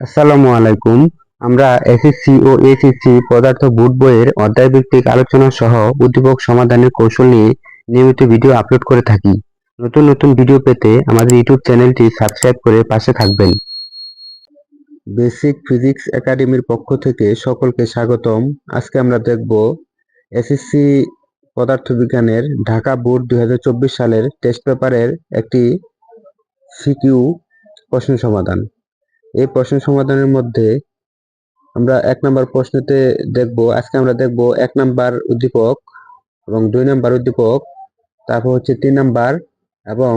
আসসালামু আলাইকুম। আমরা এসএসসি ও এসএসসি পদার্থ বুট বইয়ের অধ্যায়ভিত্তিক আলোচনা সহ উদ্দীপক সমাধানের কৌশল নিয়ে নিয়মিত ভিডিও আপলোড করে থাকি। নতুন নতুন ভিডিও পেতে আমাদের ইউটিউব চ্যানেলটি সাবস্ক্রাইব করে পাশে থাকবেন। বেসিক ফিজিক্স একাডেমির পক্ষ থেকে সকলকে স্বাগতম। আজকে আমরা দেখব এসএসসি পদার্থবিজ্ঞানের ঢাকা বোর্ড দুই হাজার চব্বিশ সালের টেস্ট পেপারের একটি সিকিউ প্রশ্ন সমাধান। এই প্রশ্ন সমাধানের মধ্যে আমরা এক নাম্বার প্রশ্নতে দেখব, আজকে আমরা দেখব এক নাম্বার উদ্দীপক এবং দুই নাম্বার উদ্দীপক, তারপর হচ্ছে তিন নাম্বার এবং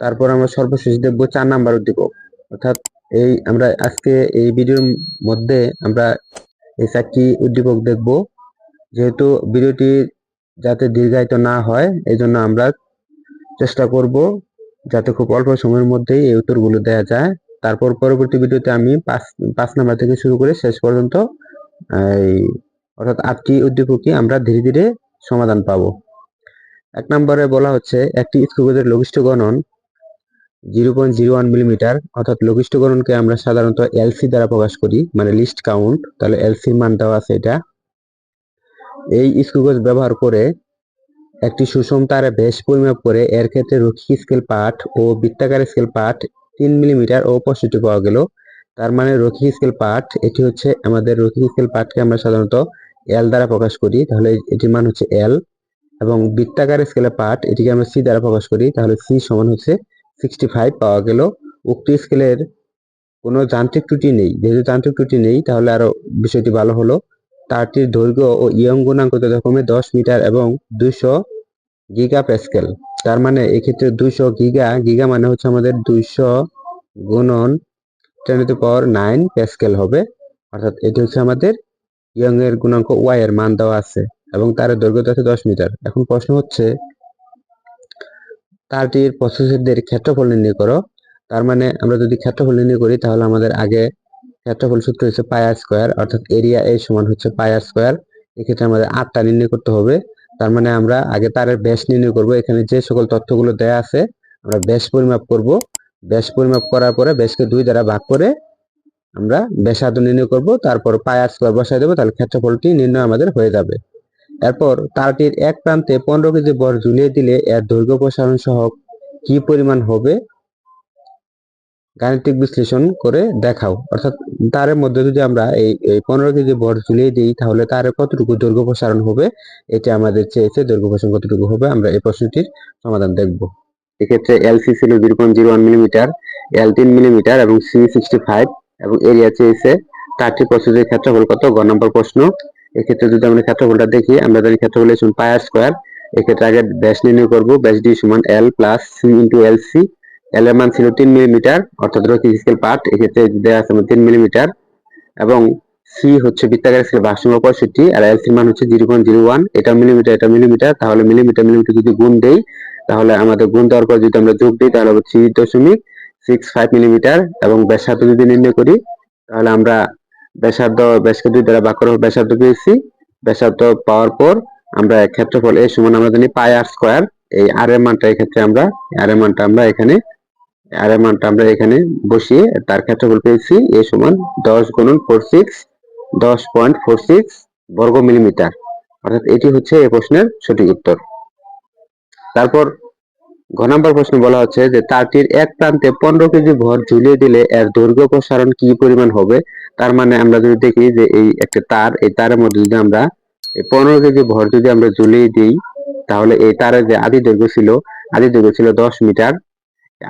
তারপর আমরা সর্বশেষ দেখব চার নাম্বার উদ্দীপক। অর্থাৎ এই আমরা আজকে এই ভিডিওর মধ্যে আমরা এই চারটি উদ্দীপক দেখব। যেহেতু ভিডিওটি যাতে দীর্ঘায়িত না হয় এই জন্য আমরা চেষ্টা করব যাতে খুব অল্প সময়ের মধ্যেই এই উত্তরগুলো দেওয়া যায়। তারপর পরবর্তী ভিডিওতে আমি পাঁচ পাঁচ নাম্বার থেকে শুরু করে শেষ পর্যন্ত, এই, অর্থাৎ আটটি উদ্দীপকই আমরা ধীরে ধীরে সমাধান পাবো। এক নম্বরে বলা হচ্ছে, একটি স্কুগজের লঘিষ্ঠ গণন zero point zero one millimetre, অর্থাৎ লঘিষ্ঠ গণনকে আমরা সাধারণত এলসি দ্বারা প্রকাশ করি মানে লিস্ট কাউন্ট, তাহলে এলসির মান দেওয়া আছে এটা। এই স্কুগজ ব্যবহার করে একটি সুষম তারে বেশ পরিমাপ করে এর ক্ষেত্রে রক্ষী স্কেল পাঠ ও বৃত্তাকার স্কেল পাঠ তিন মিলিমিটার ও পঁয়ষট্টি পাওয়া গেল। তার মানে রক্ষী স্কেল পাঠ, এটি হচ্ছে আমাদের রক্ষী স্কেল পাঠকে আমরা সাধারণত এল দ্বারা প্রকাশ করি, তাহলে এটির মান হচ্ছে এল এবং বৃত্তাকার স্কেলের পাঠ, এটিকে আমরা সি দ্বারা প্রকাশ করি, তাহলে সি সমান হচ্ছে সিক্সটি ফাইভ পাওয়া গেল। উক্ত স্কেলের কোনো যান্ত্রিক ত্রুটি নেই। যেহেতু যান্ত্রিক ত্রুটি নেই, তাহলে আরও বিষয়টি ভালো হলো। তারটির দৈর্ঘ্য ও ইয়ং গুণাঙ্ক যথাক্রমে দশ মিটার এবং দুইশো গিগা প্যাসকেল তার মানে এক্ষেত্রে দুইশো গিগা গিগা মানে হচ্ছে আমাদের দুইশো গুণন ten to power nine pascal হবে। অর্থাৎ এটি হচ্ছে আমাদের ইয়ং এর গুণাঙ্ক ওয়াই এর মান দেওয়া আছে এবং তার দৈর্ঘ্য আছে দশ মিটার। এখন প্রশ্ন হচ্ছে তারটির প্রসেসরদের ক্ষেত্রফল নির্ণয় করো। তার মানে আমরা যদি ক্ষেত্রফল নির্ণয় করি, তাহলে আমাদের আগে ক্ষেত্রফল সূত্র হচ্ছে পায়ার স্কোয়ার, অর্থাৎ এরিয়া এ সমান হচ্ছে পায়ার স্কোয়ার। এক্ষেত্রে আমাদের আটটা নির্ণয় করতে হবে। তার মানে আমরা আগে তারের ব্যাস নির্ণয় করব। এখানে যে সকল তথ্যগুলো দেয়া আছে, আমরা ব্যাস পরিমাপ করব। ব্যাস পরিমাপ করার পরে ব্যাসকে দুই দ্বারা ভাগ করে আমরা ব্যাসার্ধ নির্ণয় করব। তারপর পায়ার স্কোয়ার বসাই দেবো, তাহলে ক্ষেত্রফলটি নির্ণয় আমাদের হয়ে যাবে। এরপর তারটির এক প্রান্তে পনেরো কেজি বর ঝুলিয়ে দিলে এর দৈর্ঘ্য প্রসারণ সহ কি পরিমাণ হবে গাণিতিক বিশ্লেষণ করে দেখাও। অর্থাৎ তারের মধ্যে যদি আমরা এই এই পনেরো কেজি বর ঝুলিয়ে দিই, তাহলে তার কতটুকু দৈর্ঘ্য প্রসারণ হবে? এটা আমাদের চেয়েছে দৈর্ঘ্য প্রসারণ কতটুকু হবে, আমরা এই প্রশ্নটির সমাধান দেখব। এক্ষেত্রে এলসি ছিল zero point zero one millimetre L তিন মিলিমিটার এবং সি সিক্সটি ফাইভ এবং এরিয়া চেয়েছে তারটি প্রস্তুতির ক্ষেত্রফল কত? গ নম্বর প্রশ্ন। এক্ষেত্রে যদি আমরা ক্ষেত্রফলটা দেখি, আমরা জানি ক্ষেত্রফল পায়ার স্কোয়ার এক্ষেত্রে আগে ব্যাস নির্ণয় করব, ব্যাস ডি সমান L plus C into L C L মান ছিল তিন মিলিমিটার, অর্থাৎ রৈখিক স্কেল পার্ট এক্ষেত্রে দেওয়া আছে তিন মিলিমিটার। এবং সি হচ্ছে বৃত্তাকার স্কেল ভারসাম্য পঁয়ষট্টি, আর এল সির মান হচ্ছে জিরো পয়েন্ট জিরো ওয়ান। এটা মিলিমিটার এটা মিলিমিটার, তাহলে মিলিমিটার মিলিমিটার যদি গুণ দেই, তাহলে আমাদের গুণ দেওয়ার পর যদি আমরা যোগ দিই, তাহলে হবে থ্রি দশমিক সিক্স ফাইভ মিলিমিটার। এবং ব্যাসার্ধ যদি নির্ণয় করি, তাহলে আমরা ব্যাসার্ধ ব্যাসকে দুই দ্বারা বাক্য ব্যাসার্ধ পেয়েছি। ব্যাসার্ধ পাওয়ার পর আমরা ক্ষেত্রফল এই সমান আমরা জানি পাই আর স্কোয়ার। এই আর এর মানটা এক্ষেত্রে আমরা আর এর মানটা আমরা এখানে আর মানটা আমরা এখানে বসিয়ে তার ক্ষেত্রফল পেয়েছি এ সমান দশ গুণন ফোর সিক্স দশ পয়েন্ট ফোর সিক্স বর্গ মিলিমিটার অর্থাৎ এটি হচ্ছে এই প্রশ্নের সঠিক উত্তর। তারপর ঘ নম্বর প্রশ্ন বলা হচ্ছে যে তারটির এক প্রান্তে পনেরো কেজি ভর ঝুলিয়ে দিলে এর দৈর্ঘ্য প্রসারণ কি পরিমাণ হবে? তার মানে আমরা যদি দেখি যে এই একটা তার, এই তারের মধ্যে যদি আমরা এই পনেরো কেজি ভর যদি আমরা ঝুলিয়ে দিই, তাহলে এই তারের যে আদি দৈর্ঘ্য ছিল, আদি দৈর্ঘ্য ছিল দশ মিটার।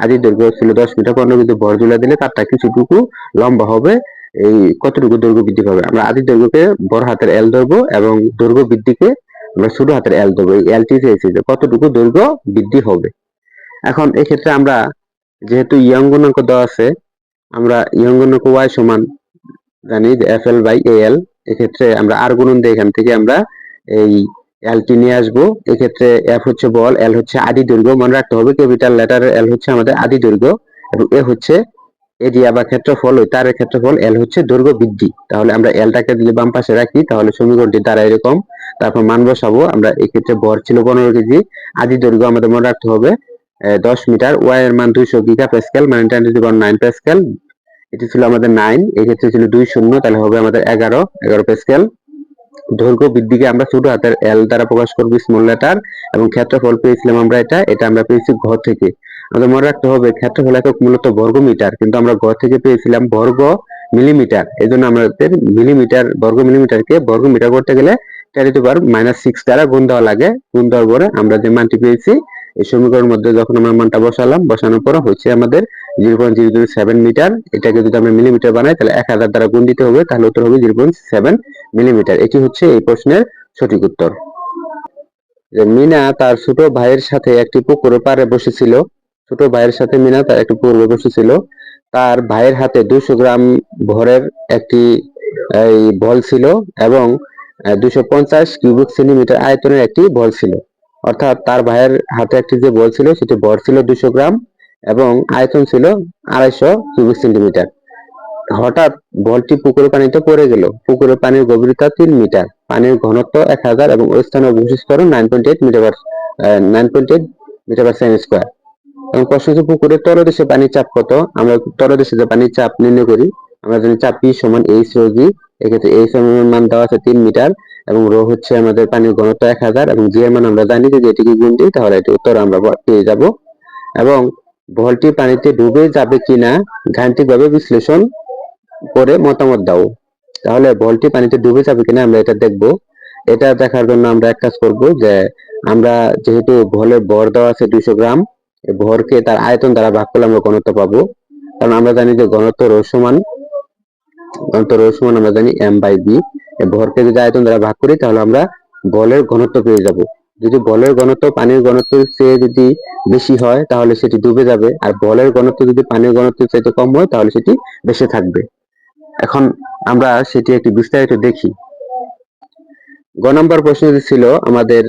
আদি দৈর্ঘ্য ছিল দশ মিটার, পনেরো কেজি ভর ঝুলিয়ে দিলে তারটা কিছুটুকু লম্বা হবে। এই কতটুকু দৈর্ঘ্য বৃদ্ধি পাবে? আমরা আদি দৈর্ঘ্যকে বড় হাতের এল ধরবো এবং দৈর্ঘ্য বৃদ্ধিকে আমরা ছোট হাতের এল ধরবো। এই এলটি চেয়েছি যে কতটুকু দৈর্ঘ্য বৃদ্ধি হবে। এখন এক্ষেত্রে আমরা যেহেতু ইয়ং গুণাঙ্ক দেওয়া আছে, আমরা ইয়ং গুণাঙ্ক ওয়াই সমান জানি যে এফ এল বাই এ এল এক্ষেত্রে আমরা আর গুণন দিয়ে এখান থেকে আমরা এই এল টি নিয়ে আসব। এক্ষেত্রে এফ হচ্ছে বল এল হচ্ছে আদি দৈর্ঘ্য। মনে রাখতে হবে ক্যাপিটাল লেটার এল হচ্ছে আমাদের আদি দৈর্ঘ্য এবং এ হচ্ছে এরিয়া বা ক্ষেত্রফল, ওই তারের ক্ষেত্রফল এল হচ্ছে দৈর্ঘ্য বৃদ্ধি। তাহলে আমরা এলটাকে যদি বাম পাশে রাখি, তাহলে সমীকরণটি দ্বারা এরকম। তারপর মান বসাবো, আমরা এক্ষেত্রে ভর ছিল পনেরো কেজি। আদি দৈর্ঘ্য আমাদের মনে রাখতে হবে দশ মিটার। ওয়াই এর মান দুইশো গিগা প্যাসকেল মানে টেন টু নাইন প্যাসকেল এটি ছিল আমাদের নাইন এক্ষেত্রে ছিল দুই শূন্য, তাহলে হবে আমাদের এগারো এগারো পেস্কেল দৈর্ঘ্য বৃদ্ধিকে আমরা ছোট হাতের এল দ্বারা প্রকাশ করব স্মল লেটার এবং ক্ষেত্রফল পেয়েছিলাম আমরা এটা এটা আমরা পেয়েছি ঘর থেকে। আমাদের মনে রাখতে হবে, ক্ষেত্রফল একক মূলত বর্গ মিটার কিন্তু আমরা ঘর থেকে পেয়েছিলাম বর্গ মিলিমিটার। এই জন্য আমাদের মিলিমিটার, বর্গ মিলিমিটারকে বর্গ মিটার করতে গেলে ten to power minus six দ্বারা গুণ দেওয়া লাগে। গুণ দেওয়ার পরে আমরা যে মানটি পেয়েছি এই সমীকরণের মধ্যে যখন আমরা মানটা বসালাম, বসানোর পর হচ্ছে আমাদের zero point zero zero seven metre. এটাকে যদি আমরা মিলিমিটার বানাই, তাহলে এক হাজার দ্বারা গুণ দিতে হবে, তাহলে উত্তর হবে জিরো পয়েন্ট সেভেন মিলিমিটার এটি হচ্ছে এই প্রশ্নের সঠিক উত্তর। যে মিনা তার ছোট ভাইয়ের সাথে একটি পুকুরের পাড়ে বসেছিল। ছোট ভাইয়ের সাথে মিনা তার একটি পুকুরে বসেছিল। তার ভাইয়ের হাতে দুশো গ্রাম ভরের একটি বল ছিল এবং দুশো পঞ্চাশ কিউবিক সেন্টিমিটার আয়তনের একটি বল ছিল। অর্থাৎ তার ভাইয়ের হাতে একটি যে বল ছিল, সেটি ভর ছিল দুশো গ্রাম এবং আয়তন ছিল আড়াইশো কিউবিক সেন্টিমিটার। হঠাৎ বলটি পুকুরের পানিতে পড়ে গেল। পুকুরের পানির গভীরতা তিন মিটার। পানির ঘনত্ব এক হাজার এবং ওই স্থানে স্তরণ nine point eight metre nine point eight metre per square এবং প্রশ্ন হচ্ছে, পুকুরের তলদেশে পানির চাপ কত? আমরা তলদেশে যে পানির চাপ নির্ণয় করি, আমরা জানি চাপ পি সমান এইচ রো জি এক্ষেত্রে এইচ এর মান দেওয়া আছে তিন মিটার এবং রো হচ্ছে আমাদের পানির ঘনত্ব এক হাজার এবং জি এর মান আমরা জানি যে এটিকে গুণ দিই তাহলে এটি উত্তর আমরা পেয়ে যাব। এবং বলটি পানিতে ডুবে যাবে কিনা গাণিতিকভাবে বিশ্লেষণ করে মতামত দাও। তাহলে বলটি পানিতে ডুবে যাবে কিনা আমরা এটা দেখব। এটা দেখার জন্য আমরা এক কাজ করব যে আমরা যেহেতু বলের ভর দেওয়া আছে দুইশো গ্রাম ভরকে তার আয়তন দ্বারা ভাগ করলে আমরা ঘনত্ব পাবো। কারণ আমরা জানি যে ঘনত্ব রো সমান সমান আমরা জানি এম বাই বি ভরকে যদি আয়তন দ্বারা ভাগ করি, তাহলে আমরা বলের ঘনত্ব পেয়ে যাব। যদি বলের ঘনত্ব পানির ঘনত্বের চেয়ে যদি বেশি হয়, তাহলে সেটি ডুবে যাবে। আর বলের ঘনত্ব যদি পানির ঘনত্বের চাইতে কম হয়, তাহলে সেটি বেশি থাকবে। এখন আমরা সেটি একটি বিস্তারিত দেখি। গ নম্বর প্রশ্ন ছিল, আমাদের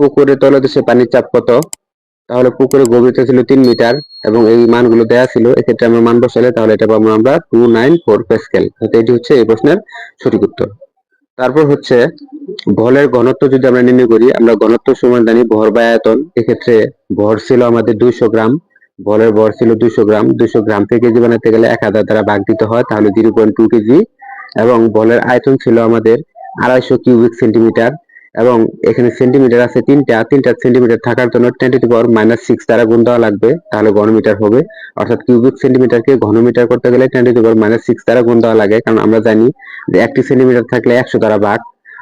পুকুরের তলদেশে পানির চাপ কত? তাহলে পুকুরের গভীরতা ছিল তিন মিটার এবং এই মানগুলো দেওয়া ছিল, এক্ষেত্রে আমরা মান বসালে তাহলে এটা পাবো আমরা টু নাইন ফোর প্যাসকেল এটি হচ্ছে এই প্রশ্নের সঠিক উত্তর। তারপর হচ্ছে বলের ঘনত্ব যদি আমরা নির্ণয় করি, আমরা ঘনত্ব সমান জানি ভর বা আয়তন। এক্ষেত্রে ভর ছিল আমাদের দুইশো গ্রাম, বলের ভর ছিল দুইশো গ্রাম। দুইশো গ্রাম থেকে কেজি বানাতে গেলে এক হাজার দ্বারা ভাগ দিতে হয়, তাহলে জিরো পয়েন্ট টু কেজি। এবং বলের আয়তন ছিল আমাদের আড়াইশো কিউবিক সেন্টিমিটার এবং এখানে সেন্টিমিটার আছে তিনটা তিনটা সেন্টিমিটার থাকার জন্য ten to power minus six দ্বারা গুণ দেওয়া লাগবে, তাহলে ঘনমিটার হবে। অর্থাৎ কিউবিক সেন্টিমিটারকে ঘনমিটার করতে গেলে ten to power minus six দ্বারা গুণ দেওয়া লাগে, কারণ আমরা জানি যে একটি সেন্টিমিটার থাকলে একশো দ্বারা ভাগ।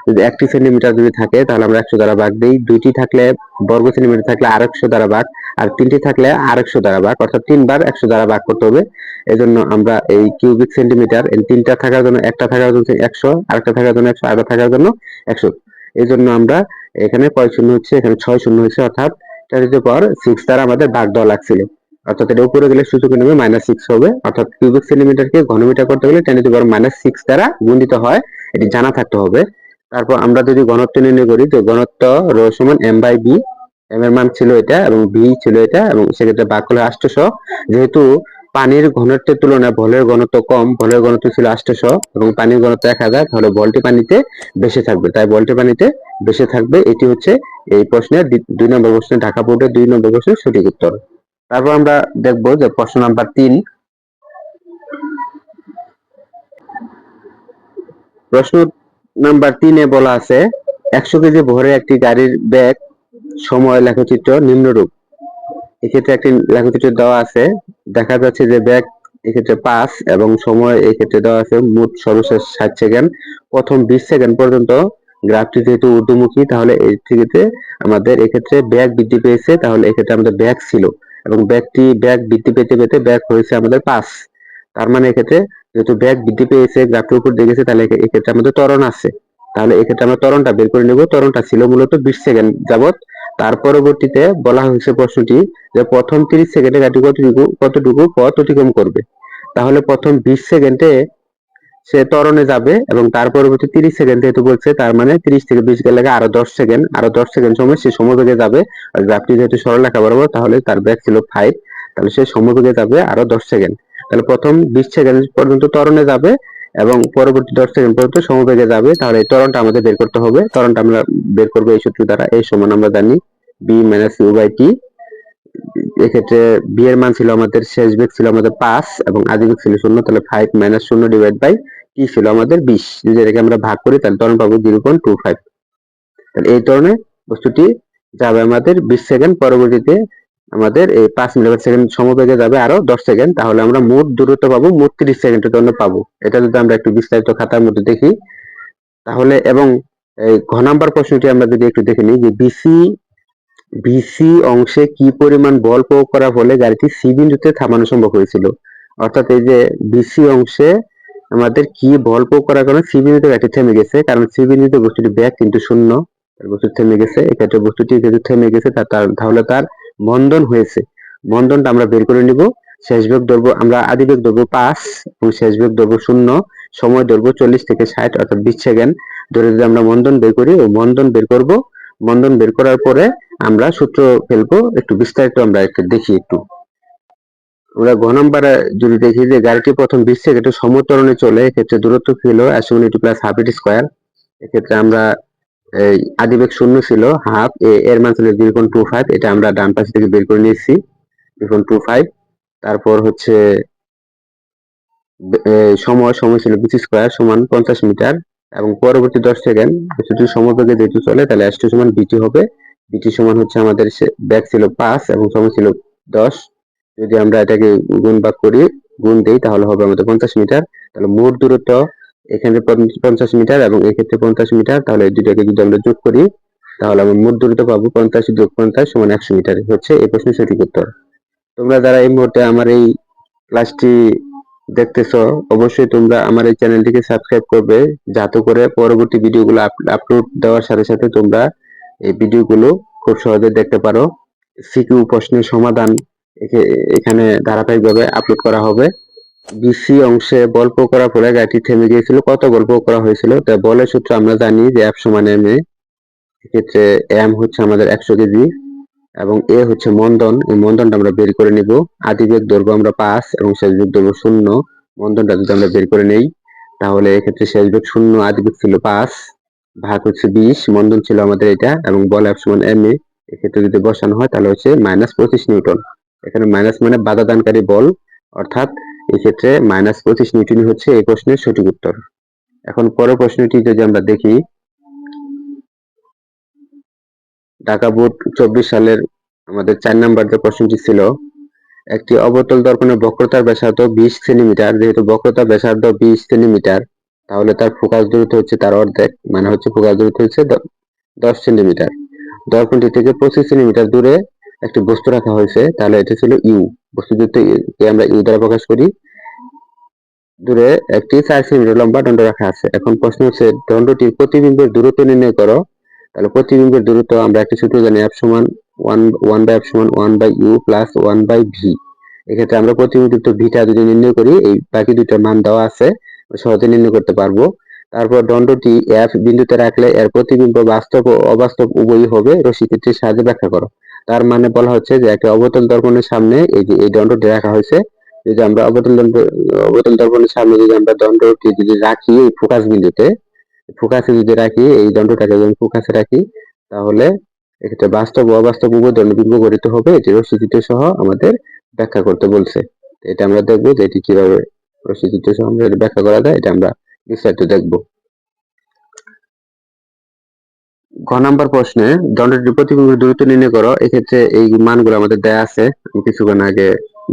যদি একটি সেন্টিমিটার যদি থাকে, তাহলে আমরা একশো দ্বারা ভাগ দিই। দুইটি থাকলে বর্গ সেন্টিমিটার থাকলে আর একশো দ্বারা ভাগ, আর তিনটি থাকলে আর একশো দ্বারা ভাগ। অর্থাৎ তিনবার একশো দ্বারা ভাগ করতে হবে। এজন্য আমরা এই কিউবিক সেন্টিমিটার এই তিনটা থাকার জন্য, একটা থাকার জন্য একশো, আরেকটা থাকার জন্য একশো, আরেকটা থাকার জন্য একশো। এই জন্য আমরা এখানে কয় শূন্য হচ্ছে? এখানে ছয় শূন্য হচ্ছে অর্থাৎ টেন পর সিক্স দ্বারা আমাদের ভাগ দেওয়া লাগছিল। অর্থাৎ এটা উপরে গেলে সূচকের নামে মাইনাস সিক্স হবে। অর্থাৎ কিউবিক সেন্টিমিটারকে ঘনমিটার করতে গেলে টেন পর মাইনাস সিক্স দ্বারা গুণিত হয়, এটি জানা থাকতে হবে। তারপর আমরা যদি ঘনত্ব নির্ণয় করি, তো ঘনত্ব রো সমান এম বাই বি এম এর মান ছিল এটা এবং বি ছিল এটা এবং সেক্ষেত্রে ভাগ করলে আষ্টশো। যেহেতু পানির ঘনত্বের তুলনায় ভলের ঘনত্ব কম, বলের ঘনত্ব ছিল আষ্টশো এবং পানির ঘনত্ব এক হাজার, তাহলে বলটি পানিতে বেশি থাকবে। তাই বলটি পানিতে বেশি থাকবে, এটি হচ্ছে এই প্রশ্নের দুই নম্বর প্রশ্নে ঢাকা বোর্ডের দুই নম্বর প্রশ্নের সঠিক উত্তর। তারপর আমরা দেখব যে প্রশ্ন নাম্বার তিন। প্রশ্ন নাম্বার তিনে বলা আছে, একশো কেজি ভরে একটি গাড়ির ব্যাগ সময় লেখচিত্র নিম্নরূপ। এক্ষেত্রে একটি লেখচিত্র দেওয়া আছে দেখা যাচ্ছে যে ব্যাগ এক্ষেত্রে পাঁচ এবং সময় এক্ষেত্রে দেওয়া আছে মোট সর্বশেষ ষাট সেকেন্ড। প্রথম বিশ সেকেন্ড পর্যন্ত গ্রাফটি যেহেতু ঊর্ধ্বমুখী, তাহলে এই থেকে আমাদের এক্ষেত্রে ব্যাগ বৃদ্ধি পেয়েছে, তাহলে এক্ষেত্রে আমাদের ব্যাগ ছিল এবং ব্যাগটি, ব্যাগ বৃদ্ধি পেতে পেতে ব্যাগ হয়েছে আমাদের পাঁচ তার মানে এক্ষেত্রে যেহেতু ব্যাগ বৃদ্ধি পেয়েছে, গ্রাফটির উপর দেখেছে, তাহলে এক্ষেত্রে আমাদের ত্বরণ আছে। তাহলে এক্ষেত্রে আমরা ত্বরণটা বের করে নেব। ত্বরণটা ছিল মূলত বিশ সেকেন্ড যাবত তার পরবর্তীতে বলা হয়েছে প্রশ্নটি যে প্রথম তিরিশ সেকেন্ডে গাড়ি কতটুকু কতটুকু পথ অতিক্রম করবে? তাহলে প্রথম বিশ সেকেন্ডে সে ত্বরণে যাবে এবং তার পরবর্তী তিরিশ সেকেন্ড যেহেতু বলছে, তার মানে তিরিশ থেকে বিশ গেলে আরও দশ সেকেন্ড। আরও দশ সেকেন্ড সময় সে সমবেগে যাবে। আর গ্রাফটি যেহেতু সরল লেখা বরাবর, তাহলে তার ব্যাগ ছিল ফাইভ তাহলে সে সমবেগে যাবে আরও দশ সেকেন্ড। তাহলে প্রথম বিশ সেকেন্ড পর্যন্ত ত্বরণে যাবে এবং পরবর্তী দশ সেকেন্ড পর্যন্ত সমবেগে যাবে, তাহলে এই ত্বরণটা আমাদের বের করতে হবে। ত্বরণটা আমরা বের করব এই সূত্র দ্বারা। এই সমান আমরা জানি V minus U by T এক্ষেত্রে বি এর মান ছিল আমাদের শেষ বেগ ছিল আমাদের পাঁচ এবং আদি বেগ ছিল শূন্য, তাহলে ফাইভ মাইনাস শূন্য ডিভাইড বাই টি ছিল আমাদের বিশ। যদি এটাকে আমরা ভাগ করি, তাহলে তখন পাবো জিরো পয়েন্ট টু ফাইভ তাহলে এই ধরনের বস্তুটি যাবে আমাদের বিশ সেকেন্ড। পরবর্তীতে আমাদের এই পাঁচ মিলিমিটার সেকেন্ড সমবেগে যাবে আরও দশ সেকেন্ড, তাহলে আমরা মোট দূরত্ব পাবো, মোট তিরিশ সেকেন্ডের জন্য পাবো। এটা যদি আমরা একটু বিস্তারিত খাতার মধ্যে দেখি, তাহলে এবং ঘ নাম্বার প্রশ্নটি আমরা যদি একটু দেখে নিই যে বিসি বিসি অংশে কি পরিমাণ বল প্রয়োগ করার ফলে গাড়িটি সি বিন্দুতে থামানো সম্ভব হয়েছিল? অর্থাৎ এই যে বিসি অংশে আমাদের কি বল প্রয়োগ করার কারণে সি বিন্দুতে গাড়িটি থেমে গেছে, কারণ সি বিন্দুতে বস্তুটি ব্যাগ কিন্তু শূন্য বস্তু থেমে গেছে এক্ষেত্রে বস্তুটি যেহেতু থেমে গেছে তাহলে তার মন্দন হয়েছে। মন্দনটা আমরা বের করে নিব। শেষ বেগ দৈর্ঘ্য আমরা আদি বেগ দৈর্ঘ্য পাঁচ এবং শেষ বেগ দৈর্ঘ্য শূন্য। সময় দৈর্ঘ্য চল্লিশ থেকে ষাট অর্থাৎ বিশ সেকেন্ড। ধরে যদি আমরা মন্দন বের করি, ও মন্দন বের করব। মন্দন বের করার পরে আমরা সূত্র ফেলব। একটু বিস্তারিত আমরা একটু দেখি একটু। আমরা ঘ নম্বরে যদি দেখি যে গাড়িটি প্রথম বিশ সেকেন্ডে সমতরণে চলে, এক্ষেত্রে দূরত্ব কি হলো? একশো unit plus half at square এক্ষেত্রে আমরা এই আদিবেগ শূন্য ছিল হাফ এ, এর মান ছিল জিরো পয়েন্ট টু ফাইভ এটা আমরা ডান পাশ থেকে বের করে নিয়েছি জিরো পয়েন্ট টু ফাইভ তারপর হচ্ছে সময় সময় ছিল বিসি স্কোয়ার সমান পঞ্চাশ মিটার, এবং পরবর্তী দশ সেকেন্ড যদি সমবেগে যেহেতু চলে, তাহলে এস সমান বিটি হবে বিটি সমান হচ্ছে আমাদের ব্যাগ ছিল পাঁচ, এবং সময় ছিল দশ, যদি আমরা এটাকে গুণ ভাগ করি, গুণ দিই, তাহলে হবে আমাদের পঞ্চাশ মিটার, তাহলে মোট দূরত্ব এখানে পঞ্চাশ মিটার এবং এক্ষেত্রে পঞ্চাশ মিটার, তাহলে দুটাকে যদি আমরা যোগ করি, তাহলে আমরা মোট দূরত্ব পাবো পঞ্চাশ যোগ পঞ্চাশ সমান একশো মিটার। হচ্ছে এই প্রশ্নের সঠিক উত্তর। তোমরা যারা এই মুহূর্তে আমার এই ক্লাসটি দেখতেছ, অবশ্যই তোমরা আমার এই চ্যানেলটিকে সাবস্ক্রাইব করবে, যাতে করে পরবর্তী ভিডিওগুলো আপলোড দেওয়ার সাথে সাথে তোমরা এই ভিডিওগুলো খুব সহজে দেখতে পারো। সিকিউ প্রশ্নের সমাধান এখে- এখানে ধারাবাহিকভাবে আপলোড করা হবে। বিসি অংশে বল প্রয়োগ করার ফলে গাড়িটি থেমে গিয়েছিল। কত প্রয়োগ করা হয়েছিল? তা বলের সূত্র, আমরা জানি যে এফ সমান এম এ এক্ষেত্রে এম হচ্ছে আমাদের একশো কেজি এবং এ হচ্ছে মন্দন। এই মন্দনটা আমরা বের করে নিব। আদি বেগ দৈর্ঘ্য আমরা পাঁচ এবং শেষ বেগ দৈর্ঘ্য শূন্য। মন্দনটা যদি আমরা বের করে নেই, তাহলে এক্ষেত্রে শেষ বেগ শূন্য আদি বেগ ছিল পাঁচ, ভাগ হচ্ছে বিশ, মন্দন ছিল আমাদের এটা এবং বল এফ সমান এম এ এক্ষেত্রে যদি বসানো হয়, তাহলে হচ্ছে মাইনাস পঁচিশ নিউটন। এখানে মাইনাস মানে বাধা দানকারী বল, অর্থাৎ এই ক্ষেত্রে মাইনাস পঁচিশ নিউটন হচ্ছে এই প্রশ্নের সঠিক উত্তর। এখন পরের প্রশ্নটি যদি আমরা দেখি, ঢাকা বোর্ড চব্বিশ সালের আমাদের চার নাম্বার যে প্রশ্নটি ছিল, একটি অবতল দর্পণের বক্রতার ব্যাসার্ধ বিশ সেন্টিমিটার, যেহেতু বক্রতার ব্যাসার্ধ বিশ সেন্টিমিটার, তাহলে তার ফোকাস দূরত্ব হচ্ছে তার অর্ধেক মানে হচ্ছে ফোকাস দূরত্ব হচ্ছে দশ সেন্টিমিটার। দর্পণটি থেকে পঁচিশ সেন্টিমিটার দূরে একটি বস্তু রাখা হয়েছে, তাহলে এটা ছিল ইউ। বস্তু কে আমরা ইউ দ্বারা প্রকাশ করি। দূরে একটি চার সেন্টিমিটার লম্বা দণ্ড রাখা আছে। এখন প্রশ্ন হচ্ছে, দণ্ডটির প্রতিবিম্বের দূরত্ব নির্ণয় করো। তাহলে প্রতিবিম্বের দূরত্ব আমরা একটি সূত্র জানি এফ সমান ওয়ান ওয়ান বাই এফ সমান one by U plus one by V এক্ষেত্রে আমরা প্রতিবিম্বিত ভিটা যদি নির্ণয় করি, এই বাকি দুইটার মান দেওয়া আছে সহজে নির্ণয় করতে পারব। তারপর দণ্ডটি এফ বিন্দুতে রাখলে এর প্রতিবিম্ব বাস্তব ও অবাস্তব উভয়ই হবে রশ্মিচিত্রের সাহায্যে ব্যাখ্যা করো। তার মানে বলা হচ্ছে যে একটা অবতল দর্পণের সামনে এই যে এই দণ্ডটি রাখা হয়েছে। যদি আমরা অবতল অবতল দর্পণের সামনে যদি আমরা দণ্ডটি যদি রাখি এই ফোকাস বিন্দুতে ফোকাসে যদি রাখি, এই দণ্ডটাকে যদি ফোকাসে রাখি, তাহলে এক্ষেত্রে বাস্তব অবাস্তব উভয় গঠিত হবে। এটি রশ্মিচিত্র সহ আমাদের ব্যাখ্যা করতে বলছে। এটা আমরা দেখব যে এটি কীভাবে রশ্মিচিত্র সহ আমরা ব্যাখ্যা করা যায়। এটা আমরা বিস্তারিত দেখব। ঘ নাম্বার প্রশ্নে দণ্ডটির প্রতিবিম্বের দূরত্ব নির্ণয় করো, এক্ষেত্রে এই মানগুলো আমাদের দেয়া আছে। কিছুক্ষণ আগে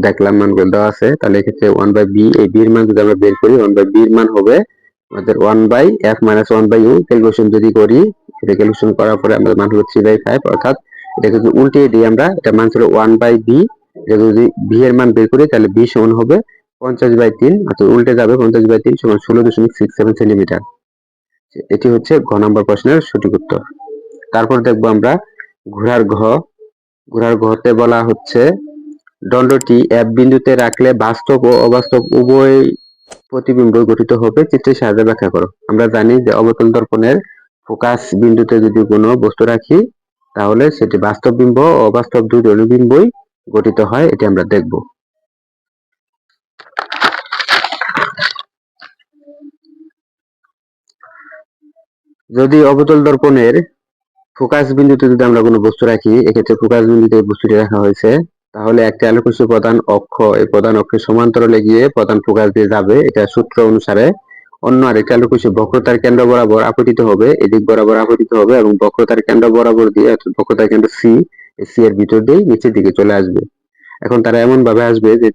দেখলাম মানগুলো দেওয়া আছে। তাহলে এক্ষেত্রে ওয়ান বাই বি এই বির মান যদি আমরা বের করি ওয়ান বাই বির মান হবে আমাদের one by F minus one by U calculation যদি করি, এটা ক্যালকুলেশন করার পরে আমাদের মান হলো থ্রি বাই ফাইভ অর্থাৎ এটাকে যদি উল্টিয়ে দিই আমরা এটা মান ছিল ওয়ান বাই বি এটা যদি বি এর মান বের করি, তাহলে বি সমান হবে পঞ্চাশ বাই তিন, অর্থাৎ উল্টে যাবে পঞ্চাশ বাই তিন সমান ষোলো দশমিক সিক্স সেভেন সেন্টিমিটার এটি হচ্ছে ঘ নাম্বার প্রশ্নের সঠিক উত্তর। তারপর দেখব আমরা ঘোড়ার ঘ। ঘোড়ার ঘতে বলা হচ্ছে, দণ্ডটি এক বিন্দুতে রাখলে বাস্তব ও অবাস্তব উভয় প্রতিবিম্ব গঠিত হবে। চিত্রের সাহায্যে ব্যাখ্যা করো। আমরা জানি যে অবতল দর্পণের ফোকাস বিন্দুতে যদি কোনো বস্তু রাখি, তাহলে সেটি বাস্তব বিম্ব ও অবাস্তব দুই অনুবিম্বই গঠিত হয়, এটি আমরা দেখব। যদি অবতল দর্পণের ফোকাস বিন্দুতে যদি আমরা কোনো বস্তু রাখি, এক্ষেত্রে ফোকাস বিন্দুতে এই বস্তুটি রাখা হয়েছে। তাহলে একটি আলোকরশ্মি প্রধান অক্ষ, এই প্রধান অক্ষের সমান্তরালে গিয়ে প্রধান ফোকাস দিয়ে যাবে। এটা সূত্র অনুসারে অন্য আরেকটি আলোকরশ্মি বক্রতার কেন্দ্র বরাবর আপতিত হবে, এদিক বরাবর আপতিত হবে এবং বক্রতার কেন্দ্র বরাবর দিয়ে অর্থাৎ বক্রতার কেন্দ্র সি সি এর ভিতর দিয়ে নিচের দিকে চলে আসবে। এখন তারা এমন ভাবে আসবে যে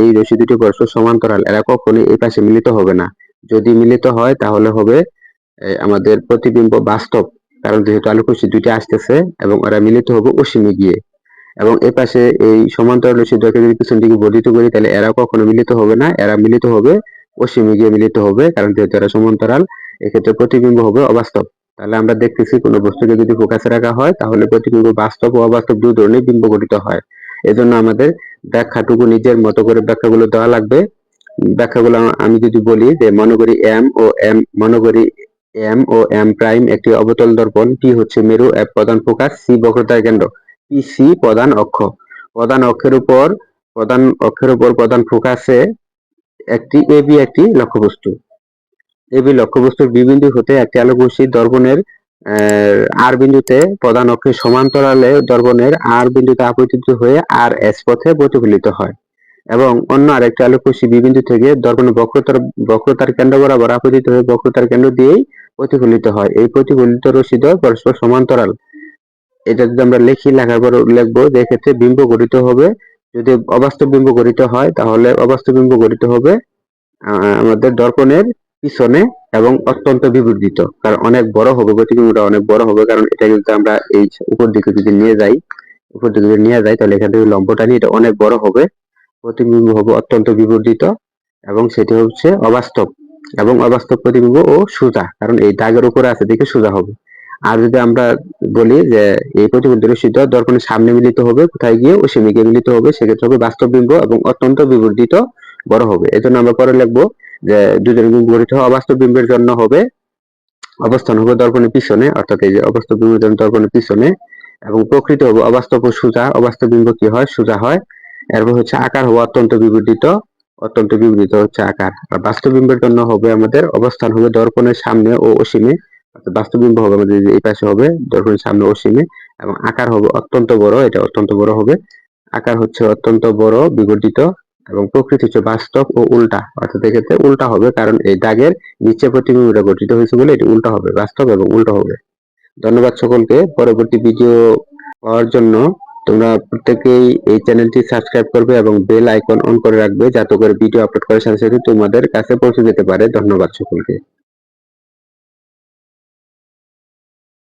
এই রশি দুটি পরস্পর সমান্তরাল, এরা কখনোই এই পাশে মিলিত হবে না। যদি মিলিত হয়, তাহলে হবে আমাদের প্রতিবিম্ব বাস্তব। কারণ যেহেতু আলোকরশ্মি দুটি আসতেছে এবং ওরা মিলিত হবে অসীমে গিয়ে। এবং এ পাশে এই সমান্তরাল রশ্মি দুটোকে যদি পিছন দিকে বর্ধিত করি, তাহলে এরা কখনো মিলিত হবে না। এরা মিলিত হবে, অসীমে গিয়ে মিলিত হবে। কারণ যেহেতু এরা সমান্তরাল, এক্ষেত্রে প্রতিবিম্ব হবে অবাস্তব। তাহলে আমরা দেখতেছি কোনো বস্তুকে যদি ফোকাসে রাখা হয়, তাহলে প্রতিবিম্ব বাস্তব ও অবাস্তব দুই ধরনের বিম্ব গঠিত হয়। এজন্য আমাদের ব্যাখ্যাটুকু নিজের মতো করে ব্যাখ্যাগুলো দেওয়া লাগবে। ব্যাখ্যাগুলো আমি যদি বলি যে মনে করি এম ও এম মনে করি এম ও এম প্রাইম একটি অবতল দর্পণ। পি হচ্ছে মেরু এফ প্রধান ফোকাস সি বক্রতার কেন্দ্র। পি সি প্রধান অক্ষ। প্রধান অক্ষের উপর, প্রধান অক্ষের উপর প্রধান ফোকাসে একটি এবি একটি লক্ষ্যবস্তু। এবি লক্ষ্যবস্তুর বি বিন্দু হতে একটি আলোকরশ্মি দর্পণের আর বিন্দুতে প্রধান অক্ষের সমান্তরালে দর্পণের আর বিন্দুতে আপতিত হয়ে আর এস পথে প্রতিফলিত হয়। এবং অন্য আরেকটি আলোকরশ্মি বি বিন্দু থেকে দর্পণের বক্রতার বক্রতার কেন্দ্র বরাবর আপতিত হয়ে বক্রতার কেন্দ্র দিয়েই প্রতিফলিত হয়। এই প্রতিফলিত রশ্মিদ্বয় পরস্পর সমান্তরাল। এটা যদি আমরা লিখি, লেখার পর লিখব যে এক্ষেত্রে বিম্ব গঠিত হবে। যদি অবাস্তব বিম্ব গঠিত হয়, তাহলে অবাস্তব বিম্ব গঠিত হবে আমাদের দর্পণের পিছনে এবং অত্যন্ত বিবর্ধিত। কারণ অনেক বড় হবে প্রতিবিম্বটা অনেক বড় হবে। কারণ এটা যদি আমরা এই উপর দিকে যদি নিয়ে যাই, উপর দিকে যদি নিয়ে যাই, তাহলে এখান থেকে লম্বটা নিয়ে এটা অনেক বড় হবে। প্রতিবিম্ব হবে অত্যন্ত বিবর্ধিত এবং সেটি হচ্ছে অবাস্তব। এবং অবাস্তব প্রতিবিম্ব ও সোজা, কারণ এই দাগের উপরে আছে দিকে সোজা হবে। আর যদি আমরা বলি যে এই প্রতিবিম্ব রশ্মিটা দর্পণের সামনে মিলিত হবে, কোথায় গিয়ে ও সেমিকে মিলিত হবে, সেক্ষেত্রে হবে বাস্তব বিম্ব এবং অত্যন্ত বিবর্ধিত বড় হবে। এজন্য আমরা পরে লিখব যে বিম্ব গঠিত অবাস্তব বিম্বের জন্য হবে অবস্থান হবে দর্পণের পিছনে, অর্থাৎ এই যে অবাস্তব বিম্বের জন্য দর্পণের পিছনে, এবং প্রকৃত হবে অবাস্তব ও সোজা, অবাস্তব বিম্ব কি হয়? সোজা হয়। এরপর হচ্ছে আকার হবে অত্যন্ত বিবর্ধিত অত্যন্ত বিবর্ধিত হচ্ছে আকার। আর বাস্তবিম্বের জন্য হবে আমাদের অবস্থান হবে দর্পণের সামনে ও অসীমে। অর্থাৎ বাস্তব হবে আমাদের এই পাশে হবে দর্পণের সামনে অসীমে এবং আকার হবে অত্যন্ত বড়, এটা অত্যন্ত বড় হবে। আকার হচ্ছে অত্যন্ত বড়, বিবর্ধিত এবং প্রকৃতি হচ্ছে বাস্তব ও উল্টা। অর্থাৎ এক্ষেত্রে উল্টা হবে কারণ এই দাগের নিচে প্রতিবিম্বটা গঠিত হয়েছে বলে এটি উল্টা হবে, বাস্তব এবং উল্টা হবে। ধন্যবাদ সকলকে। পরবর্তী ভিডিও পাওয়ার জন্য তোমরা প্রত্যেকেই এই চ্যানেলটি সাবস্ক্রাইব করবে এবং বেল আইকন অন করে রাখবে যাতে করে ভিডিও আপলোড করার সাথে সাথে তোমাদের কাছে পৌঁছে যেতে পারে। ধন্যবাদ সকলকে।